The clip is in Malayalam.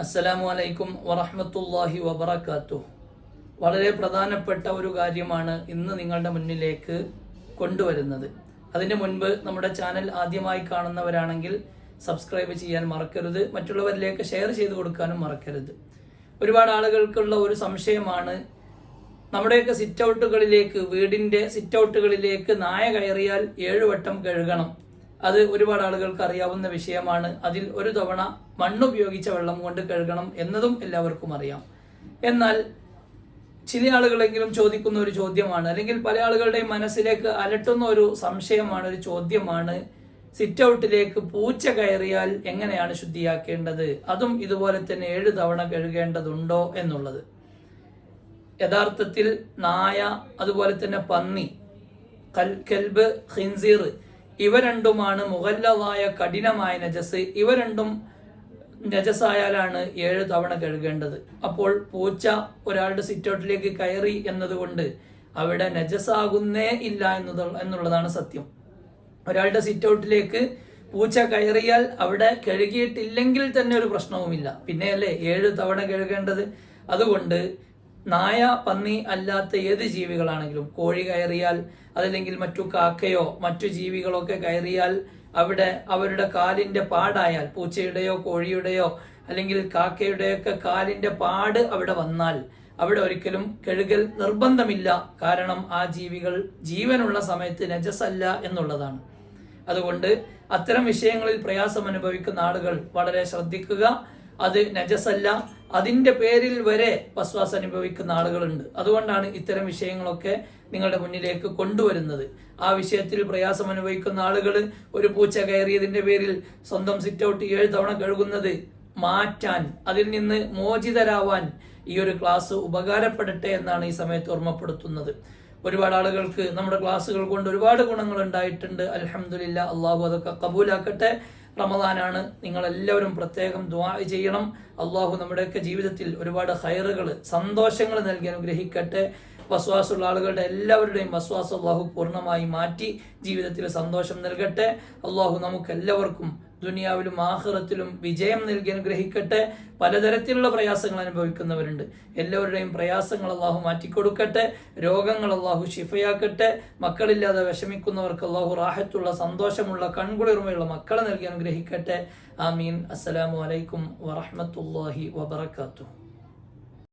അസ്സലാമു അലൈക്കും വറഹമത്തല്ലാഹി വബറക്കാത്തു വളരെ പ്രധാനപ്പെട്ട ഒരു കാര്യമാണ് ഇന്ന് നിങ്ങളുടെ മുന്നിലേക്ക് കൊണ്ടുവരുന്നത്. അതിന് മുൻപ് നമ്മുടെ ചാനൽ ആദ്യമായി കാണുന്നവരാണെങ്കിൽ സബ്സ്ക്രൈബ് ചെയ്യാൻ മറക്കരുത് മറ്റുള്ളവരിലേക്ക് ഷെയർ ചെയ്ത് കൊടുക്കാനും മറക്കരുത്. ഒരുപാട് ആളുകൾക്കുള്ള ഒരു സംശയമാണ് നമ്മുടെയൊക്കെ സിറ്റ് ഔട്ടുകളിലേക്ക് വീടിന്റെ സിറ്റ് ഔട്ടുകളിലേക്ക് നായ കയറിയാൽ ഏഴ് വട്ടം കഴുകണം. അത് ഒരുപാട് ആളുകൾക്ക് അറിയാവുന്ന വിഷയമാണ്. അതിൽ ഒരു തവണ മണ്ണുപയോഗിച്ച വെള്ളം കൊണ്ട് കഴുകണം എന്നതും എല്ലാവർക്കും അറിയാം. എന്നാൽ ചില ആളുകളെങ്കിലും ചോദിക്കുന്ന ഒരു ചോദ്യമാണ് അല്ലെങ്കിൽ പല ആളുകളുടെയും മനസ്സിലേക്ക് അലട്ടുന്ന ഒരു സംശയമാണ് ഒരു ചോദ്യമാണ് സിറ്റ് ഔട്ടിലേക്ക് പൂച്ച കയറിയാൽ എങ്ങനെയാണ് ശുദ്ധിയാക്കേണ്ടത്? അതും ഇതുപോലെ തന്നെ ഏഴ് തവണ കഴുകേണ്ടതുണ്ടോ? എന്നുള്ളത്. യഥാർത്ഥത്തിൽ നായ അതുപോലെ തന്നെ പന്നി കൽ കെൽബ് ഹിൻസീർ ഇവ രണ്ടുമാണ് മുഗല്ലതായ കഠിനമായ നജസ്. ഇവ രണ്ടും നജസായാലാണ് ഏഴ് തവണ കഴുകേണ്ടത്. അപ്പോൾ പൂച്ച ഒരാളുടെ സിറ്റൗട്ടിലേക്ക് കയറി എന്നതുകൊണ്ട് അവിടെ നജസാകുന്നേ ഇല്ല എന്നത് എന്നുള്ളതാണ് സത്യം. ഒരാളുടെ സിറ്റൗട്ടിലേക്ക് പൂച്ച കയറിയാൽ അവിടെ കഴുകിയിട്ടില്ലെങ്കിൽ തന്നെ ഒരു പ്രശ്നവുമില്ല. പിന്നെയല്ലേ ഏഴ് തവണ കഴുകേണ്ടത്. അതുകൊണ്ട് നായ പന്നി അല്ലാത്ത ഏത് ജീവികളാണെങ്കിലും കോഴി കയറിയാൽ അതല്ലെങ്കിൽ മറ്റു കാക്കയോ മറ്റു ജീവികളൊക്കെ കയറിയാൽ അവിടെ അവരുടെ കാലിന്റെ പാടായാൽ പൂച്ചയുടെയോ കോഴിയുടെയോ അല്ലെങ്കിൽ കാക്കയുടെയൊക്കെ കാലിന്റെ പാട് അവിടെ വന്നാൽ അവിടെ ഒരിക്കലും കഴുകൽ നിർബന്ധമില്ല. കാരണം ആ ജീവികൾ ജീവനുള്ള സമയത്ത് നജസല്ല എന്നുള്ളതാണ്. അതുകൊണ്ട് അത്തരം വിഷയങ്ങളിൽ പ്രയാസം അനുഭവിക്കുന്ന ആളുകൾ വളരെ ശ്രദ്ധിക്കുക. അത് നജസല്ല. അതിന്റെ പേരിൽ വരെ വസ്വാസ് അനുഭവിക്കുന്ന ആളുകളുണ്ട്. അതുകൊണ്ടാണ് ഇത്തരം വിഷയങ്ങളൊക്കെ നിങ്ങളുടെ മുന്നിലേക്ക് കൊണ്ടുവരുന്നത്. ആ വിഷയത്തിൽ പ്രയാസം അനുഭവിക്കുന്ന ആളുകൾ ഒരു പൂച്ച കയറിയതിന്റെ പേരിൽ സ്വന്തം സിറ്റ് ഔട്ട് ഏഴ് തവണ കഴുകുന്നത് മാറ്റാൻ അതിൽ നിന്ന് മോചിതരാവാൻ ഈ ഒരു ക്ലാസ് ഉപകാരപ്പെടട്ടെ എന്നാണ് ഈ സമയത്ത് ഓർമ്മപ്പെടുത്തുന്നത്. ഒരുപാട് ആളുകൾക്ക് നമ്മുടെ ക്ലാസ്സുകൾ കൊണ്ട് ഒരുപാട് ഗുണങ്ങൾ ഉണ്ടായിട്ടുണ്ട് അലഹമില്ല അള്ളാഹു അതൊക്കെ കബൂലാക്കട്ടെ. റമദാനാണ് നിങ്ങളെല്ലാവരും പ്രത്യേകം ദ്വാ ചെയ്യണം. അള്ളാഹു നമ്മുടെയൊക്കെ ജീവിതത്തിൽ ഒരുപാട് ഹൈറുകൾ സന്തോഷങ്ങൾ നൽകി അനുഗ്രഹിക്കട്ടെ. വസ്വാസുള്ള ആളുകളുടെ എല്ലാവരുടെയും വസ്വാസം അള്ളാഹു പൂർണമായി മാറ്റി ജീവിതത്തിൽ സന്തോഷം നൽകട്ടെ. അള്ളാഹു നമുക്ക് എല്ലാവർക്കും ദുനിയാവിലും ആഹ്റത്തിലും വിജയം നൽകി അനുഗ്രഹിക്കട്ടെ. പലതരത്തിലുള്ള പ്രയാസങ്ങൾ അനുഭവിക്കുന്നവരുണ്ട്. എല്ലാവരുടെയും പ്രയാസങ്ങൾ അള്ളാഹു മാറ്റിക്കൊടുക്കട്ടെ. രോഗങ്ങൾ അള്ളാഹു ഷിഫയാക്കട്ടെ മക്കളില്ലാതെ വിഷമിക്കുന്നവർക്ക് അള്ളാഹു റാഹത്തുള്ള സന്തോഷമുള്ള കൺകുളിർമയുള്ള മക്കളെ നൽകി അനുഗ്രഹിക്കട്ടെ. ആമീൻ. അസ്സലാമു അലൈക്കും വറഹമത്തല്ലാഹി വബർക്കാത്തു